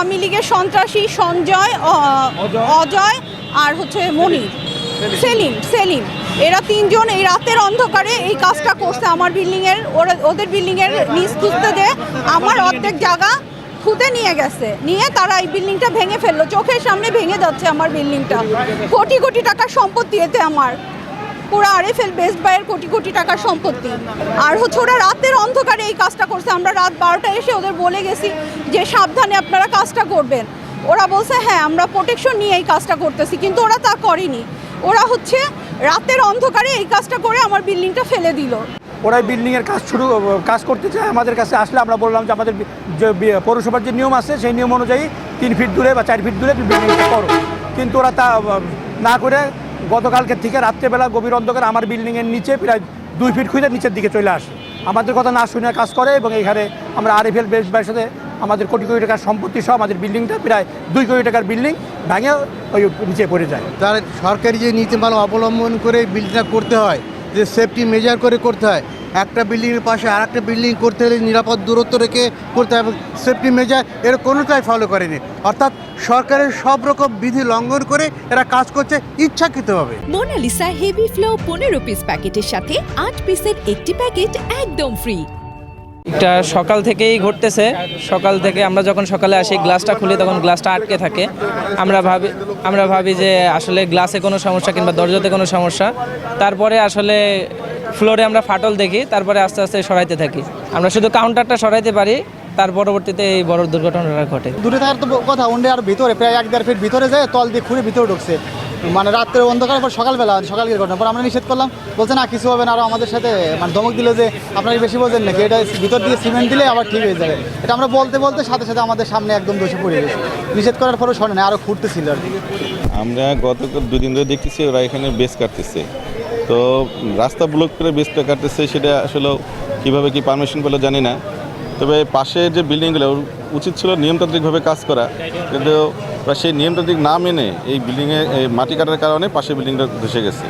আওয়ামী লীগের সন্ত্রাসী সঞ্জয় অজয়। আর হচ্ছে মনির। সেলিম। সেলিম এরা তিনজন এই রাতের অন্ধকারে এই কাজটা করছে। আমার বিল্ডিংয়ের ওরা ওদের বিল্ডিংয়ের নিচ খুঁজতে যে আমার অর্ধেক জায়গা খুদে নিয়ে গেছে। নিয়ে তারা এই বিল্ডিংটা ভেঙে ফেলল। চোখের সামনে ভেঙে যাচ্ছে আমার বিল্ডিংটা। কোটি কোটি টাকার সম্পত্তি এতে আমার। পুরো আরএফএল বেস্ট বাইয়ের কোটি কোটি টাকার সম্পত্তি। আর হচ্ছে ওরা রাতের অন্ধকারে এই কাজটা করছে। আমরা রাত বারোটায় এসে ওদের বলে গেছি যে সাবধানে আপনারা কাজটা করবেন। ওরা বলছে হ্যাঁ আমরা প্রোটেকশন নিয়ে এই কাজটা করতেছি। কিন্তু ওরা তা করেনি। ওরা হচ্ছে রাতের অন্ধকারে এই কাজটা করে আমার বিল্ডিংটা ফেলে দিল। ওরা বিল্ডিংয়ের কাজ শুরু, কাজ করতে চায়। আমাদের কাছে আসলে আমরা বললাম যে আমাদের যে পৌরসভার যে নিয়ম আছে, সেই নিয়ম অনুযায়ী তিন ফিট দূরে বা চার ফিট দূরে বিল্ডিংটা করো। কিন্তু ওরা তা না করে গতকালকে থেকে রাত্রেবেলা গভীর অন্ধকার আমার বিল্ডিংয়ের নিচে প্রায় দুই ফিট খুঁজে নিচের দিকে চলে আসে। আমাদের কথা না শুনে কাজ করে এবং এখানে আমরা আর আরএফএল বেস বাইয়ের সাথে আমাদের কোটি কোটি টাকার সম্পত্তি সহ আমাদের বিল্ডিংটা প্রায় দুই কোটি টাকার বিল্ডিং ভেঙে ওই নিচে পড়ে যায়। তার সরকারি যে নীতিমালা অবলম্বন করে বিল্ডিংটা করতে হয়, যে সেফটি মেজার করে করতে হয় একটা বিল্ডিংয়ের পাশে আর একটা বিল্ডিং করতে হলে নিরাপদ দূরত্ব রেখে করতে হবে সেফটি মেজার এর কোনোটাই ফলো করেনি। অর্থাৎ সরকারের সব রকম বিধি লঙ্ঘন করে এরা কাজ করছে ইচ্ছাকৃতভাবে। মোনালিসা হেভি ফ্লো পনেরো পিস প্যাকেটের সাথে আট পিসের একটি প্যাকেট একদম ফ্রি এটা সকাল থেকেই ঘটতেছে। সকাল থেকে আমরা যখন সকালে আসি গ্লাসটা খুলি তখন গ্লাসটা আটকে থাকে। আমরা ভাবি আমরা ভাবি যে আসলে গ্লাসে কোনো সমস্যা কিংবা দরজাতে কোনো সমস্যা। তারপরে আসলে ফ্লোরে আমরা ফাটল দেখি তারপরে আস্তে আস্তে সরাইতে থাকি। আমরা শুধু কাউন্টারটা সরাইতে পারি তার পরবর্তীতে এই বড় দুর্ঘটনাটা ঘটে। দূরে থাকার তো কথা ওন্ডে আর ভিতরে প্রায় এক দেড় ফিট ভিতরে যায় তল দিয়ে খুঁড়ে ভিতরে ঢুকছে। মানে রাত্রে অন্ধকার পর সকালবেলা সকালের ঘটনা। পর আমরা নিষেধ করলাম বলছে না কিছু হবে না। আরও আমাদের সাথে মানে ধমক দিল যে আপনারা বেশি বোঝেন নাকি? এটা ভিতর দিয়ে সিমেন্ট দিলে আবার ঠিক হয়ে যাবে। এটা আমরা বলতে বলতে সাথে সাথে আমাদের সামনে একদম দোষে পড়ে গেছে। নিষেধ করার পরেও শোনে না আরও খুঁড়তেছিল আর কি। আমরা গত দুদিন ধরে দেখতেছি ওরা এখানে বেস কাটতেছে। তো রাস্তা ব্লক করে বেসটা কাটতেছে, সেটা আসলে কীভাবে কি পারমিশন পেল জানি না। তবে পাশে যে বিল্ডিংগুলো উচিত ছিল নিয়মতান্ত্রিকভাবে কাজ করা। কিন্তু সেই নিয়মতান্ত্রিক না মেনে এই বিল্ডিংয়ে মাটি কাটার কারণে পাশে বিল্ডিংটা ধসে গেছে।